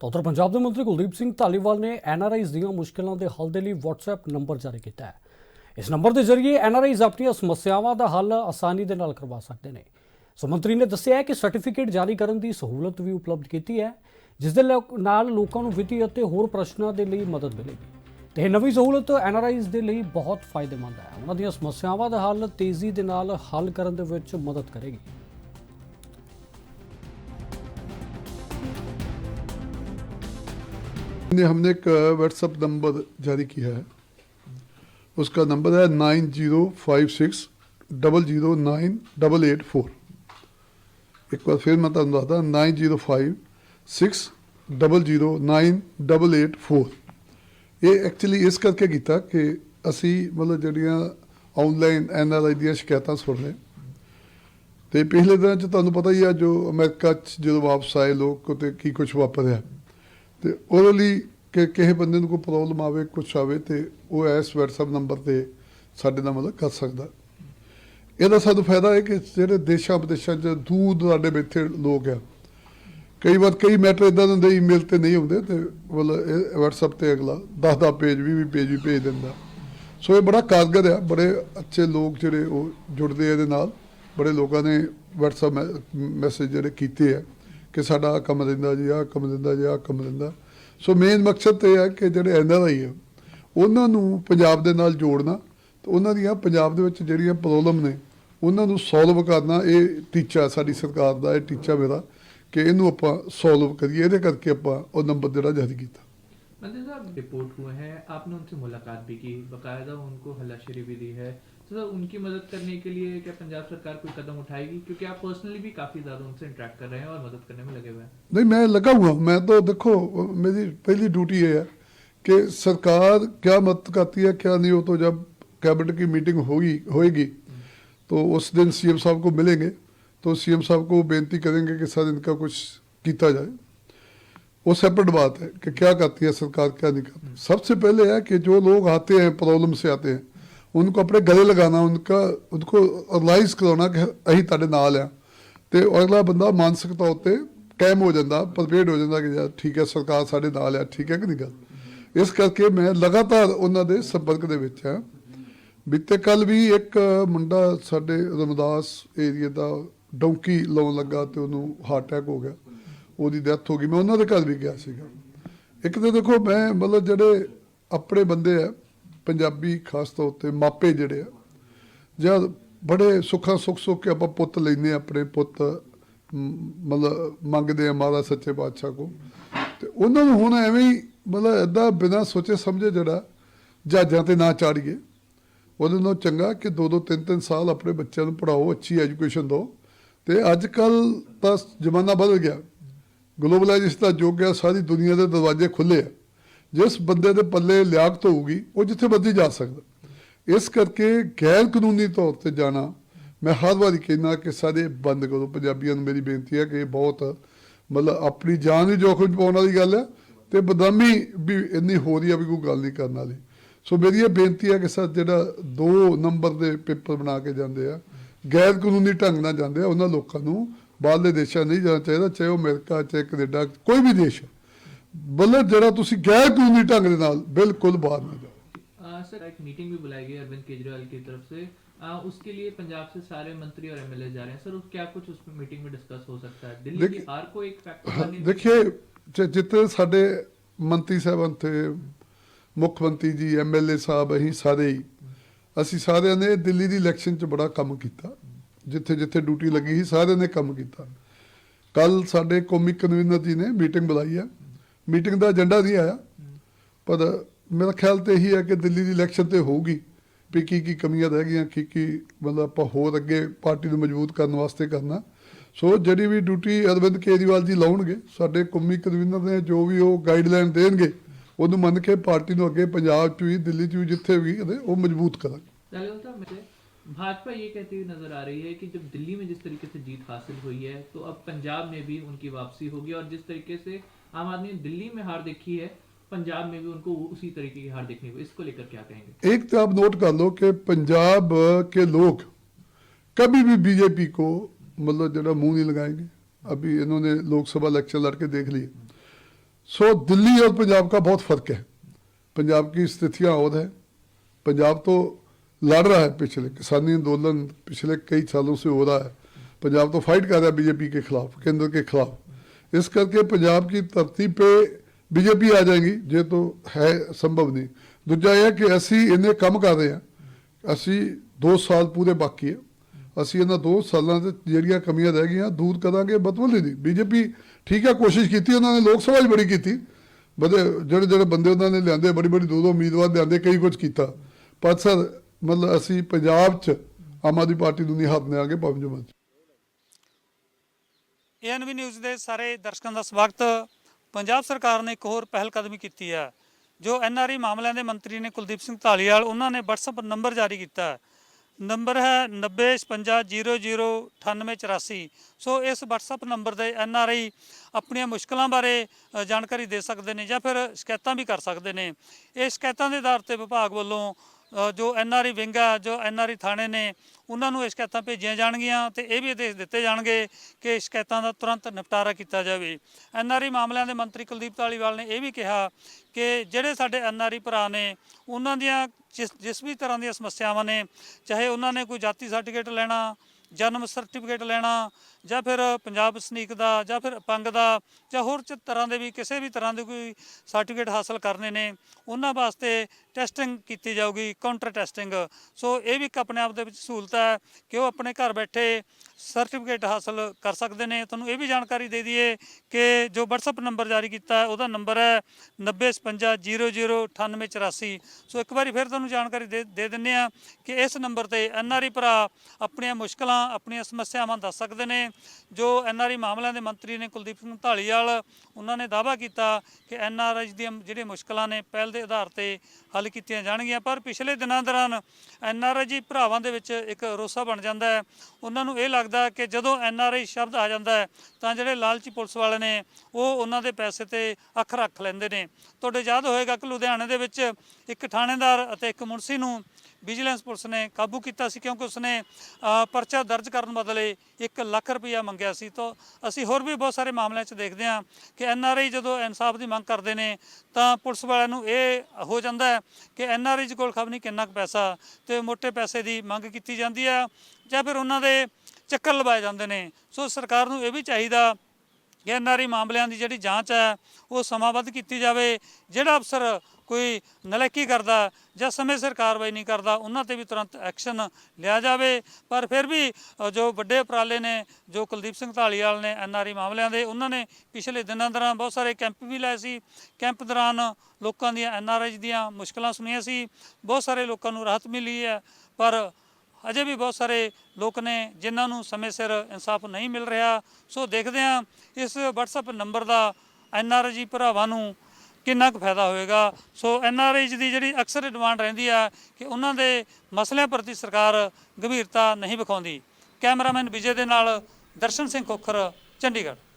ਤਾਂ ਉੱਤਰ ਪੰਜਾਬ ਦੇ ਮੰਤਰੀ ਕੁਲਦੀਪ ਸਿੰਘ ਧਾਲੀਵਾਲ ਨੇ ਐਨਆਰਆਈਜ਼ ਦੀਆਂ ਮੁਸ਼ਕਲਾਂ ਦੇ ਹੱਲ ਦੇ ਲਈ WhatsApp ਨੰਬਰ ਜਾਰੀ ਕੀਤਾ ਹੈ। ਇਸ ਨੰਬਰ ਦੇ ਜ਼ਰੀਏ ਐਨਆਰਆਈਜ਼ ਆਪਣੀਆਂ ਸਮੱਸਿਆਵਾਂ ਦਾ ਹੱਲ ਆਸਾਨੀ ਦੇ ਨਾਲ ਕਰਵਾ ਸਕਦੇ ਨੇ। ਸੋ ਮੰਤਰੀ ਨੇ ਦੱਸਿਆ ਕਿ ਸਰਟੀਫਿਕੇਟ ਜਾਰੀ ਕਰਨ ਦੀ ਸਹੂਲਤ ਵੀ ਉਪਲਬਧ ਕੀਤੀ ਹੈ, ਜਿਸ ਦੇ ਲੋਕ- ਨਾਲ ਲੋਕਾਂ ਨੂੰ ਵਿੱਤੀ ਅਤੇ ਹੋਰ ਪ੍ਰਸ਼ਨਾਂ ਦੇ ਲਈ ਮਦਦ ਮਿਲੇਗੀ। ਤੇ ਇਹ ਨਵੀਂ ਸਹੂਲਤ ਐਨਆਰਆਈਜ਼ ਦੇ ਲਈ ਬਹੁਤ ਫਾਇਦੇਮੰਦ ਹੈ। ਉਹਨਾਂ ਦੀਆਂ ਸਮੱਸਿਆਵਾਂ ਦਾ ਹੱਲ ਤੇਜ਼ੀ ਦੇ ਨਾਲ ਹੱਲ ਕਰਨ ਦੇ ਵਿੱਚ ਮਦਦ ਕਰੇਗੀ। ने हमने एक व्हाट्सएप नंबर जारी किया है उसका नंबर है nine zero five six double zero nine double eight four एक बार फिर मैं ਤੁਹਾਨੂੰ ਦੱਸਦਾ 9056 double zero nine double eight four ਇਹ ਐਕਚੁਅਲੀ ਇਸ ਕਰਕੇ ਕੀਤਾ ਕਿ ਅਸੀਂ ਮਤਲਬ ਜਿਹੜੀਆਂ ਆਨਲਾਈਨ ਐਨਆਰਆਈ ਦੀਆਂ ਸ਼ਿਕਾਇਤਾਂ ਸੁਣ ਰਹੇ ਤੇ ਪਿਛਲੇ ਦਿਨਾਂ ਚ ਤੁਹਾਨੂੰ ਪਤਾ ਹੀ ਆ ਜੋ ਅਮਰੀਕਾ ਚ ਜਦੋਂ ਵਾਪਸ ਆਏ ਲੋਕ ਤੇ ਕੀ ਕੁਝ ਵਾਪਰਿਆ ਤੇ ਉਹਦੇ ਲਈ ਕਿ ਕਿਸੇ ਬੰਦੇ ਨੂੰ ਕੋਈ ਪ੍ਰੋਬਲਮ ਆਵੇ, ਕੁਛ ਆਵੇ ਤੇ ਉਹ ਇਸ WhatsApp ਨੰਬਰ ਤੇ ਸਾਡੇ ਨਾਲ ਮਦਦ ਕਰ ਸਕਦਾ। ਇਹਦਾ ਸਾਨੂੰ ਫਾਇਦਾ ਹੈ ਕਿ ਜਿਹੜੇ ਦੇਸ਼ਾਂ ਵਿਦੇਸ਼ਾਂ 'ਚ ਦੂਰ ਦੁਰਾਡੇ ਬੈਠੇ ਲੋਕ ਆ, ਕਈ ਵਾਰ ਕਈ ਮੈਟਰ ਇਦਾਂ ਦੇ ਹੁੰਦੇ ਈਮੇਲ ਤੇ ਨਹੀਂ ਹੁੰਦੇ ਤੇ ਮਤਲਬ ਇਹ WhatsApp ਤੇ ਅਗਲਾ 10-10 ਪੇਜ 20-20 ਪੇਜ ਵੀ ਭੇਜ ਦਿੰਦਾ। ਸੋ ਇਹ ਬੜਾ ਕਾਰਗਰ ਆ, ਬੜੇ ਅੱਛੇ ਲੋਕ ਜਿਹੜੇ ਉਹ ਜੁੜਦੇ ਆ ਇਹਦੇ ਨਾਲ, ਬੜੇ ਲੋਕਾਂ ਨੇ WhatsApp ਮੈਸੇਜ ਜਿਹੜੇ ਕੀਤੇ ਆ। ਕਿ ਸਾਡਾ ਆਹ ਕੰਮ ਦਿੰਦਾ ਜੀ ਆਹ ਕੰਮ ਦਿੰਦਾ ਜੀ ਆਹ ਕੰਮ ਦਿੰਦਾ ਸੋ ਮੇਨ ਮਕਸਦ ਤੇ ਇਹ ਹੈ ਕਿ ਜਿਹੜੇ ਐਨਆਰਆਈ ਆ ਉਹਨਾਂ ਨੂੰ ਪੰਜਾਬ ਦੇ ਨਾਲ ਜੋੜਨਾ ਤੇ ਉਹਨਾਂ ਦੀਆਂ ਪੰਜਾਬ ਦੇ ਵਿੱਚ ਜਿਹੜੀਆਂ ਪ੍ਰੋਬਲਮ ਨੇ ਉਹਨਾਂ ਨੂੰ ਸੋਲਵ ਕਰਨਾ ਇਹ ਟੀਚਾ ਸਾਡੀ ਸਰਕਾਰ ਦਾ ਇਹ ਟੀਚਾ ਮੇਰਾ ਕਿ ਇਹਨੂੰ ਆਪਾਂ ਸੋਲਵ ਕਰੀਏ ਇਹਦੇ ਕਰਕੇ ਆਪਾਂ ਉਹ ਨੰਬਰ ਜਿਹੜਾ ਜਾਰੀ ਕੀਤਾ मंत्री साहब रिपोर्ट हुए हैं आपने उनसे मुलाकात भी की बकायदा उनको हलाशरी भी दी है तो सर, उनकी मदद करने के लिए क्या पंजाब सरकार कोई कदम उठाएगी? क्योंकि आप पर्सनली भी काफ़ी ज़्यादा उनसे इंटरेक्ट कर रहे हैं और मदद करने में लगे हुए हैं। नहीं, मैं लगा हुआ हूँ। मैं तो देखो, मेरी पहली ड्यूटी है कि सरकार क्या मदद करती है, क्या नहीं हो तो जब कैबिनेट की मीटिंग होगी, होएगी तो उस दिन सीएम साहब को मिलेंगे। तो सीएम साहब को बेनती करेंगे कि सर, इनका कुछ किया जाए। वो सेपरेट बात है कि क्या करती है सरकार, क्या नहीं करती। सबसे पहले है कि जो लोग आते हैं प्रॉब्लम से आते हैं उनको अपने गले लगाना उनका उनको रियलाइज कराना कि ਅਸੀਂ ਤੁਹਾਡੇ ਨਾਲ ਆ ਤੇ ਅਗਲਾ ਬੰਦਾ ਮਾਨਸਿਕ ਤੌਰ ਤੇ ਕਾਇਮ ਹੋ ਜਾਂਦਾ ਪ੍ਰਪੇਅਰਡ ਹੋ ਜਾਂਦਾ ਕਿ ਯਾਰ ਠੀਕ ਹੈ ਸਰਕਾਰ ਸਾਡੇ ਨਾਲ ਆ ਠੀਕ ਹੈ ਕਿ ਨਹੀਂ ਗੱਲ ਇਸ ਕਰਕੇ ਮੈਂ ਲਗਾਤਾਰ ਉਹਨਾਂ ਦੇ ਸੰਪਰਕ ਦੇ ਵਿੱਚ ਹਾਂ ਬੀਤੇ ਕੱਲ ਵੀ ਇੱਕ ਮੁੰਡਾ ਸਾਡੇ ਰਮਦਾਸ ਏਰੀਆ ਦਾ ਡੌਂਕੀ ਲਾਉਣ ਲੱਗਾ ਤੇ ਉਹਨੂੰ ਹਾਰਟ ਅਟੈਕ ਹੋ ਗਿਆ ਉਹਦੀ ਡੈਥ ਹੋ ਗਈ ਮੈਂ ਉਹਨਾਂ ਦੇ ਘਰ ਵੀ ਗਿਆ ਸੀਗਾ ਇੱਕ ਤਾਂ ਦੇਖੋ ਮੈਂ ਮਤਲਬ ਜਿਹੜੇ ਆਪਣੇ ਬੰਦੇ ਆ ਪੰਜਾਬੀ ਖਾਸ ਤੌਰ ਤੇ ਮਾਪੇ ਜਿਹੜੇ ਆ ਜਦ ਬੜੇ ਸੁੱਖਾਂ ਸੁੱਖ ਸੁੱਖ ਕੇ ਆਪਾਂ ਪੁੱਤ ਲੈਨੇ ਆਪਣੇ ਪੁੱਤ ਮਤਲਬ ਮੰਗਦੇ ਆ ਮਾਰਾ ਸੱਚੇ ਬਾਦਸ਼ਾਹ ਕੋ ਤੇ ਉਹਨਾਂ ਨੂੰ ਹੁਣ ਐਵੇਂ ਹੀ ਮਤਲਬ ਏਦਾਂ ਬਿਨਾਂ ਸੋਚੇ ਸਮਝੇ ਜਿਹੜਾ ਜਹਾਜ਼ਾਂ ਤੇ ਨਾ ਚਾੜੀਏ। ਉਹਦੇ ਨਾਲੋਂ ਚੰਗਾ ਕਿ ਦੋ ਦੋ ਤਿੰਨ ਤਿੰਨ ਸਾਲ ਆਪਣੇ ਬੱਚਿਆਂ ਨੂੰ ਪੜਾਓ ਅੱਛੀ ਐਜੂਕੇਸ਼ਨ ਦਿਓ। ਤੇ ਅੱਜ ਕੱਲ ਤਾਂ ਜ਼ਮਾਨਾ ਬਦਲ ਗਿਆ। ਗਲੋਬਲਾਈਜੇਸ਼ਨ ਦਾ ਯੁੱਗ ਆ, ਸਾਰੀ ਦੁਨੀਆ ਦੇ ਦਰਵਾਜ਼ੇ ਖੁੱਲੇ ਆ। ਜਿਸ ਬੰਦੇ ਦੇ ਪੱਲੇ ਲਿਆਕਤ ਹੋਊਗੀ, ਉਹ ਜਿੱਥੇ ਮਰਜ਼ੀ ਜਾ ਸਕਦਾ। ਇਸ ਕਰਕੇ ਗੈਰ ਕਾਨੂੰਨੀ ਤੌਰ ਤੇ ਜਾਣਾ, ਮੈਂ ਹਰ ਵਾਰੀ ਕਹਿੰਦਾ ਕਿ ਸਾਰੇ ਬੰਦ ਕਰੋ। ਪੰਜਾਬੀਆਂ ਨੂੰ ਮੇਰੀ ਬੇਨਤੀ ਹੈ ਕਿ ਇਹ ਬਹੁਤ, ਮਤਲਬ ਆਪਣੀ ਜਾਨ ਵੀ ਜੋਖਮ ਪਾਉਣ ਵਾਲੀ ਗੱਲ ਹੈ ਤੇ ਬਦਨਾਮੀ ਵੀ ਇੰਨੀ ਹੋ ਰਹੀ ਹੈ ਵੀ ਕੋਈ ਗੱਲ ਨਹੀਂ ਕਰਨ ਵਾਲੀ। ਸੋ ਮੇਰੀ ਇਹ ਬੇਨਤੀ ਹੈ ਕਿ ਸਰ, ਜਿਹੜਾ ਦੋ ਨੰਬਰ ਦੇ ਪੇਪਰ ਬਣਾ ਕੇ ਜਾਂਦੇ ਆ, ਗੈਰ ਕਾਨੂੰਨੀ ਢੰਗ ਨਾਲ ਜਾਂਦੇ ਆ, ਉਹਨਾਂ ਲੋਕਾਂ ਨੂੰ ਬਾਹਰਲੇ ਦੇਸ਼ਾਂ ਨਹੀਂ ਜਾਣਾ ਚਾਹੀਦਾ, ਚਾਹੇ ਉਹ ਅਮਰੀਕਾ, ਚਾਹੇ ਕੈਨੇਡਾ, ਕੋਈ ਵੀ ਦੇਸ਼। ਬਲਦ ਜਿਹੜਾ ਤੁਸੀਂ ਗੈਰ ਕਾਨੂੰਨੀ ਢੰਗ ਦੇ ਨਾਲ ਬਿਲਕੁਲ ਬਾਹਰ ਨਾ ਜਾਓ। ਸਰ ਇੱਕ ਮੀਟਿੰਗ ਵੀ ਬੁਲਾਈ ਗਈ ਅਰਵਿੰਦ ਕੇਜਰੀਵਾਲ की तरफ से उसके लिए पंजाब से सारे मंत्री और एमएलए जा रहे हैं सर क्या कुछ उस मीटिंग में डिस्कस हो सकता है दिल्ली की हार को एक फैक्टर देखिए जितने साडे ਮੰਤਰੀ ਸਾਹਿਬ ਤੇ ਮੁੱਖ ਮੰਤਰੀ ਜੀ ਐਮਐਲਏ ਸਾਹਿਬ ਅਸੀਂ ਸਾਰੇ ਅਸੀਂ ਸਾਰਿਆਂ ਨੇ ਦਿੱਲੀ ਦੀ ਇਲੈਕਸ਼ਨ 'ਚ ਬੜਾ ਕੰਮ ਕੀਤਾ। ਜਿੱਥੇ ਜਿੱਥੇ ਡਿਊਟੀ ਲੱਗੀ ਸੀ ਸਾਰਿਆਂ ਨੇ ਕੰਮ ਕੀਤਾ। ਕੱਲ ਸਾਡੇ ਕੌਮੀ ਕਨਵੀਨਰ ਜੀ ਨੇ ਮੀਟਿੰਗ ਬੁਲਾਈ ਆ ਮੀਟਿੰਗ ਦਾ ਏਜੰਡਾ ਨਹੀਂ ਆਇਆ ਪਰ ਮੇਰਾ ਖਿਆਲ ਤੇ ਇਹੀ ਹੈ ਕਿ ਦਿੱਲੀ ਦੀ ਇਲੈਕਸ਼ਨ ਤੇ ਹੋਊਗੀ ਵੀ ਕੀ ਕੀ ਕਮੀਆਂ ਰਹਿ ਗਈਆਂ ਕੀ ਕੀ ਮਤਲਬ ਆਪਾਂ ਹੋਰ ਅੱਗੇ ਪਾਰਟੀ ਨੂੰ ਮਜ਼ਬੂਤ ਕਰਨ ਵਾਸਤੇ ਕਰਨਾ ਸੋ ਜਿਹੜੀ ਵੀ ਡਿਊਟੀ ਅਰਵਿੰਦ ਕੇਜਰੀਵਾਲ ਜੀ ਲਾਉਣਗੇ ਸਾਡੇ ਕੌਮੀ ਕਨਵੀਨਰ ਨੇ ਜੋ ਵੀ ਉਹ ਗਾਈਡਲਾਈਨ ਦੇਣਗੇ ਉਹਨੂੰ ਮੰਨ ਕੇ ਪਾਰਟੀ ਨੂੰ ਅੱਗੇ ਪੰਜਾਬ 'ਚ ਵੀ ਦਿੱਲੀ 'ਚ ਵੀ ਜਿੱਥੇ ਵੀ ਇਹਦੇ ਉਹ ਮਜ਼ਬੂਤ ਕਰਾਂਗੇ दलील साहब मुझे भाजपा ये कहती हुई नजर आ रही है कि जब दिल्ली में जिस तरीके से जीत हासिल हुई है तो अब पंजाब में भी उनकी वापसी होगी और जिस तरीके से आम आदमी दिल्ली में हार देखी है, पंजाब में भी उनको उसी तरीके की हार देखनी होगी इसको लेकर क्या कहेंगे? एक तो आप नोट कर लो कि पंजाब के लोग कभी भी बीजेपी को मतलब जरा मुँह नहीं लगाएँगे। अभी इन्होंने लोकसभा इलेक्शन लड़के देख लिए। सो दिल्ली और पंजाब का बहुत फ़र्क है। पंजाब की स्थितियाँ और है। पंजाब तो लड़ रहा है पिछले, किसानी आंदोलन पिछले कई सालों से हो रहा है। पंजाब तो फाइट कर रहा है बीजेपी के खिलाफ, केंद्र के खिलाफ। इस करके पंजाब की धरती पे बीजेपी आ जाएगी ये तो है संभव नहीं दूजा यह कि ਅਸੀਂ ਇੰਨੇ ਕੰਮ ਕਰ ਰਹੇ ਹਾਂ ਅਸੀਂ 2 ਸਾਲ ਪੂਰੇ ਬਾਕੀ ਹੈ ਅਸੀਂ ਇਹਨਾਂ 2 ਸਾਲਾਂ ਦੇ ਜਿਹੜੀਆਂ ਕਮੀਆਂ ਰਹਿ ਗਈਆਂ ਦੂਰ ਕਰਾਂਗੇ ਬਤਵਲ ਨਹੀਂ ਬੀਜੇਪੀ ਠੀਕ ਹੈ ਕੋਸ਼ਿਸ਼ ਕੀਤੀ ਉਹਨਾਂ ਨੇ ਲੋਕ ਸਭਾ 'ਚ ਬੜੀ ਕੀਤੀ ਬੜੇ ਜਿਹੜੇ ਜਿਹੜੇ ਬੰਦੇ ਉਹਨਾਂ ਨੇ ਲਿਆਂਦੇ ਬੜੀ ਬੜੀ ਦੋ ਦੋ ਉਮੀਦਵਾਰ ਲਿਆਂਦੇ ਕਈ ਕੁਝ ਕੀਤਾ ਪਰ ਸਰ ਮਤਲਬ ਅਸੀਂ ਪੰਜਾਬ 'ਚ ਆਮ ਆਦਮੀ ਪਾਰਟੀ ਨੂੰ ਨਹੀਂ ਹੱਥ ਨਿਆਂਗੇ ਪੰਜ ਮੰਚ ਏਐਨਵੀ ਨਿਊਜ਼ ਦੇ ਸਾਰੇ ਦਰਸ਼ਕਾਂ ਦਾ ਸਵਾਗਤ। ਪੰਜਾਬ ਸਰਕਾਰ ਨੇ ਇੱਕ ਹੋਰ ਪਹਿਲ ਕਦਮੀ ਕੀਤੀ ਹੈ, ਜੋ ਐਨਆਰਆਈ ਮਾਮਲਿਆਂ ਦੇ ਮੰਤਰੀ ਨੇ ਕੁਲਦੀਪ ਸਿੰਘ ਢਾਲੀਵਾਲ ਉਹਨਾਂ ਨੇ WhatsApp ਨੰਬਰ ਜਾਰੀ ਕੀਤਾ ਹੈ। ਨੰਬਰ ਹੈ 9055009884 ਸੋ ਇਸ WhatsApp ਨੰਬਰ ਦੇ ਐਨਆਰਆਈ ਆਪਣੀਆਂ ਮੁਸ਼ਕਲਾਂ ਬਾਰੇ ਜਾਣਕਾਰੀ ਦੇ ਸਕਦੇ ਨੇ ਜਾਂ ਫਿਰ ਸ਼ਿਕਾਇਤਾਂ ਵੀ ਕਰ ਸਕਦੇ ਨੇ। ਇਹ ਸ਼ਿਕਾਇਤਾਂ ਦੇ ਆਧਾਰ ਤੇ ਵਿਭਾਗ ਵੱਲੋਂ ਜੋ ਐਨਆਰਆਈ ਵਿੰਗ ਆ, ਜੋ ਐਨਆਰਆਈ ਥਾਣੇ ਨੇ, ਉਹਨਾਂ ਨੂੰ ਇਹ ਸ਼ਿਕਾਇਤਾਂ ਭੇਜੀਆਂ ਜਾਣਗੀਆਂ ਤੇ ਇਹ ਵੀ ਆਦੇਸ਼ ਦਿੱਤੇ ਜਾਣਗੇ ਕਿ ਸ਼ਿਕਾਇਤਾਂ ਦਾ ਤੁਰੰਤ ਨਿਪਟਾਰਾ ਕੀਤਾ ਜਾਵੇ। ਐਨਆਰਆਈ ਮਾਮਲਿਆਂ ਦੇ ਮੰਤਰੀ ਕੁਲਦੀਪ ਧਾਲੀਵਾਲ ਨੇ ਇਹ ਵੀ ਕਿਹਾ ਕਿ ਜਿਹੜੇ ਸਾਡੇ ਐਨਆਰਆਈ ਭਰਾ ਨੇ, ਉਹਨਾਂ ਦੀਆਂ ਜਿਸ ਜਿਸ ਵੀ ਤਰ੍ਹਾਂ ਦੀਆਂ ਸਮੱਸਿਆਵਾਂ ਨੇ, ਚਾਹੇ ਉਹਨਾਂ ਨੇ ਕੋਈ ਜਾਤੀ ਸਰਟੀਫਿਕੇਟ ਲੈਣਾ ਜਨਮ ਸਰਟੀਫਿਕੇਟ ਲੈਣਾ ਜਾਂ ਫਿਰ ਪੰਜਾਬ ਵਸਨੀਕ ਦਾ ਜਾਂ ਫਿਰ ਅਪੰਗ ਦਾ ਜਾਂ ਹੋਰ ਚ ਤਰ੍ਹਾਂ ਦੇ ਵੀ ਕਿਸੇ ਵੀ ਤਰ੍ਹਾਂ ਦੇ ਕੋਈ ਸਰਟੀਫਿਕੇਟ ਹਾਸਲ ਕਰਨੇ ਨੇ, ਉਹਨਾਂ ਵਾਸਤੇ ਟੈਸਟਿੰਗ ਕੀਤੀ ਜਾਊਗੀ ਕਾਊਂਟਰ ਟੈਸਟਿੰਗ ਸੋ ਇਹ ਵੀ ਇੱਕ ਆਪਣੇ ਆਪ ਦੇ ਵਿੱਚ ਸਹੂਲਤ ਹੈ ਕਿ ਉਹ ਆਪਣੇ ਘਰ ਬੈਠੇ ਸਰਟੀਫਿਕੇਟ ਹਾਸਲ ਕਰ ਸਕਦੇ ਨੇ। ਤੁਹਾਨੂੰ ਇਹ ਵੀ ਜਾਣਕਾਰੀ ਦੇ ਦਈਏ ਕਿ ਜੋ WhatsApp ਨੰਬਰ ਜਾਰੀ ਕੀਤਾ ਹੈ, ਉਹਦਾ ਨੰਬਰ ਹੈ 9055009884 ਸੋ ਇੱਕ ਵਾਰੀ ਫਿਰ ਤੁਹਾਨੂੰ ਜਾਣਕਾਰੀ ਦੇ ਦੇ ਦਿੰਨੇ ਆ ਕਿ ਇਸ ਨੰਬਰ ਤੇ ਐਨਆਰਆਈ ਭਰਾ ਆਪਣੀਆਂ ਮੁਸ਼ਕਲਾਂ ਆਪਣੀਆਂ ਸਮੱਸਿਆਵਾਂ ਦੱਸ ਸਕਦੇ ਨੇ। ਜੋ ਐਨਆਰਆਈ ਮਾਮਲਿਆਂ ਦੇ ਮੰਤਰੀ ਨੇ ਕੁਲਦੀਪ ਸਿੰਘ ਢਾਲੀਵਾਲ ਉਹਨਾਂ ਨੇ ਦਾਅਵਾ ਕੀਤਾ ਕਿ ਐਨਆਰਆਈ ਦੀਆਂ ਜਿਹੜੀਆਂ ਮੁਸ਼ਕਲਾਂ ਨੇ ਪਹਿਲ ਦੇ ਆਧਾਰ ਤੇ ਹੱਲ ਕੀਤੀਆਂ ਜਾਣਗੀਆਂ। ਪਰ ਪਿਛਲੇ ਦਿਨਾਂ ਦੌਰਾਨ ਐਨਆਰਆਈ ਭਰਾਵਾਂ ਦੇ ਵਿੱਚ ਇੱਕ ਰੋਸਾ ਬਣ ਜਾਂਦਾ ਹੈ। ਉਹਨਾਂ ਨੂੰ ਇਹ ਲੱਗਦਾ ਕਿ ਜਦੋਂ ਐਨਆਰਆਈ ਸ਼ਬਦ ਆ ਜਾਂਦਾ ਹੈ, ਤਾਂ ਜਿਹੜੇ ਲਾਲਚੀ ਪੁਲਿਸ ਵਾਲੇ ਨੇ, ਉਹ ਉਹਨਾਂ ਦੇ ਪੈਸੇ ਤੇ ਅੱਖ ਰੱਖ ਲੈਂਦੇ ਨੇ। ਤੁਹਾਡੇ ਯਾਦ ਹੋਏਗਾ ਕਿ ਲੁਧਿਆਣੇ ਦੇ ਵਿੱਚ ਇੱਕ ਥਾਣੇਦਾਰ ਅਤੇ ਇੱਕ ਮੁਨਸੀ ਨੂੰ ਵਿਜੀਲੈਂਸ ਪੁਲਿਸ ਨੇ ਕਾਬੂ ਕੀਤਾ ਸੀ ਕਿਉਂਕਿ ਉਸਨੇ ਪਰਚਾ ਦਰਜ ਕਰਨ ਬਦਲੇ 1 ਲੱਖ ਰੁਪਇਆ ਮੰਗਿਆ ਸੀ। ਤਾਂ ਅਸੀਂ ਹੋਰ ਵੀ ਬਹੁਤ ਸਾਰੇ ਮਾਮਲਿਆਂ 'ਚ ਦੇਖਦੇ ਹਾਂ ਕਿ ਐੱਨ ਆਰ ਆਈ ਜਦੋਂ ਇਨਸਾਫ ਦੀ ਮੰਗ ਕਰਦੇ ਨੇ ਤਾਂ ਪੁਲਿਸ ਵਾਲਿਆਂ ਨੂੰ ਇਹ ਹੋ ਜਾਂਦਾ ਹੈ ਕਿ ਐਨਆਰਆਈ ਦੇ ਕੋਲ ਖਬਰ ਨਹੀਂ ਕਿੰਨਾ ਕੁ ਪੈਸਾ ਤੇ ਮੋٹے ਪੈਸੇ ਦੀ ਮੰਗ ਕੀਤੀ ਜਾਂਦੀ ਹੈ ਜਾਂ ਫਿਰ ਉਹਨਾਂ ਦੇ ਚੱਕਰ ਲਵਾਏ ਜਾਂਦੇ ਨੇ। ਸੋ ਸਰਕਾਰ ਨੂੰ ਇਹ ਵੀ ਚਾਹੀਦਾ ਕਿ ਐਨਆਰਆਈ ਮਾਮਲਿਆਂ ਦੀ ਜਿਹੜੀ ਜਾਂਚ ਹੈ ਉਹ ਸਮਾਬੱਧ ਕੀਤੀ ਜਾਵੇ। ਜਿਹੜਾ ਅਫਸਰ ਕੋਈ ਨਲਾਇਕੀ ਕਰਦਾ ਜਾਂ ਸਮੇਂ ਸਿਰ ਕਾਰਵਾਈ ਨਹੀਂ ਕਰਦਾ, ਉਹਨਾਂ ਤੇ ਵੀ ਤੁਰੰਤ ਐਕਸ਼ਨ ਲਿਆ ਜਾਵੇ। ਪਰ ਫਿਰ ਵੀ ਜੋ ਵੱਡੇ ਉਪਰਾਲੇ ਨੇ, ਜੋ ਕੁਲਦੀਪ ਸਿੰਘ ਢਾਲੀਵਾਲ ਨੇ ਐਨਆਰਆਈ ਮਾਮਲਿਆਂ ਦੇ, ਉਹਨਾਂ ਨੇ ਪਿਛਲੇ ਦਿਨਾਂ ਦੌਰਾਨ ਬਹੁਤ ਸਾਰੇ ਕੈਂਪ ਵੀ ਲਾਏ ਸੀ। ਕੈਂਪ ਦੌਰਾਨ ਲੋਕਾਂ ਦੀਆਂ ਐਨਆਰਆਈ ਦੀਆਂ ਮੁਸ਼ਕਲਾਂ ਸੁਣੀਆਂ ਸੀ। ਬਹੁਤ ਸਾਰੇ ਲੋਕਾਂ ਨੂੰ ਰਾਹਤ ਮਿਲੀ ਹੈ, ਪਰ ਅਜੇ ਵੀ ਬਹੁਤ ਸਾਰੇ ਲੋਕ ਨੇ ਜਿਨ੍ਹਾਂ ਨੂੰ ਸਮੇਂ ਸਿਰ ਇਨਸਾਫ ਨਹੀਂ ਮਿਲ ਰਿਹਾ। ਸੋ ਦੇਖਦੇ ਹਾਂ, ਇਸ WhatsApp ਨੰਬਰ ਦਾ ਐਨਆਰਜੀ ਭਰਾਵਾਂ ਨੂੰ ਕਿੰਨਾ ਕੁ ਫਾਇਦਾ ਹੋਏਗਾ? ਸੋ ਐੱਨ ਆਰ ਆਈਜ ਦੀ ਜਿਹੜੀ ਅਕਸਰ ਡਿਮਾਂਡ ਰਹਿੰਦੀ ਆ ਕਿ ਉਹਨਾਂ ਦੇ ਮਸਲਿਆਂ ਪ੍ਰਤੀ ਸਰਕਾਰ ਗੰਭੀਰਤਾ ਨਹੀਂ ਵਿਖਾਉਂਦੀ। ਕੈਮਰਾਮੈਨ ਵਿਜੇ ਦੇ ਨਾਲ ਦਰਸ਼ਨ ਸਿੰਘ ਖੋਖਰ, ਚੰਡੀਗੜ੍ਹ।